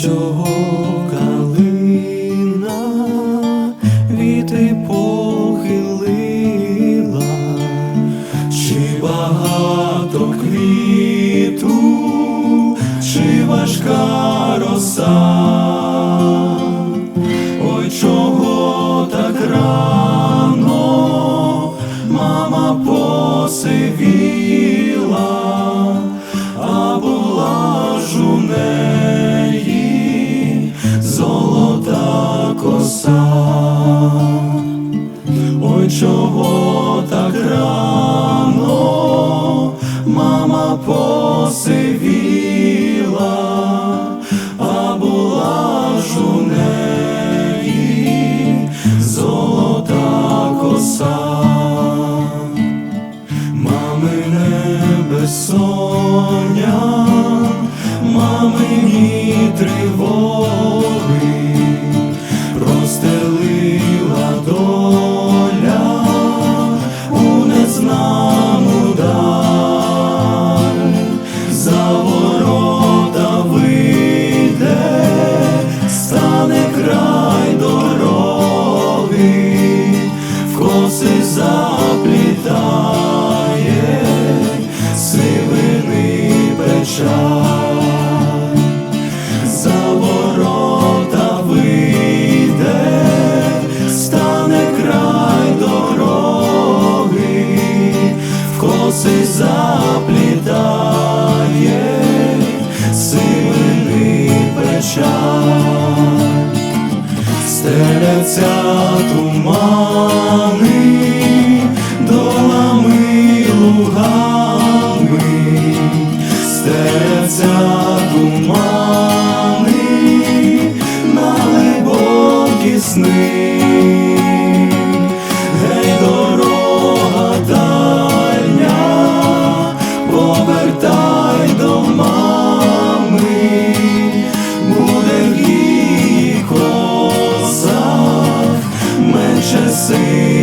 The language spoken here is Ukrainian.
чого калина віти похилила, чи багато квіту, чи важка роса, ой чого так рано, мама посивіла. Чого так рано, мама посивіла, а була ж у неї золота коса, мамине безсоння, мамині тривоги дороги, в коси заплітає сивини печаль стеляться тумани, долами лугами, стеляться тумани на глибокі сни, в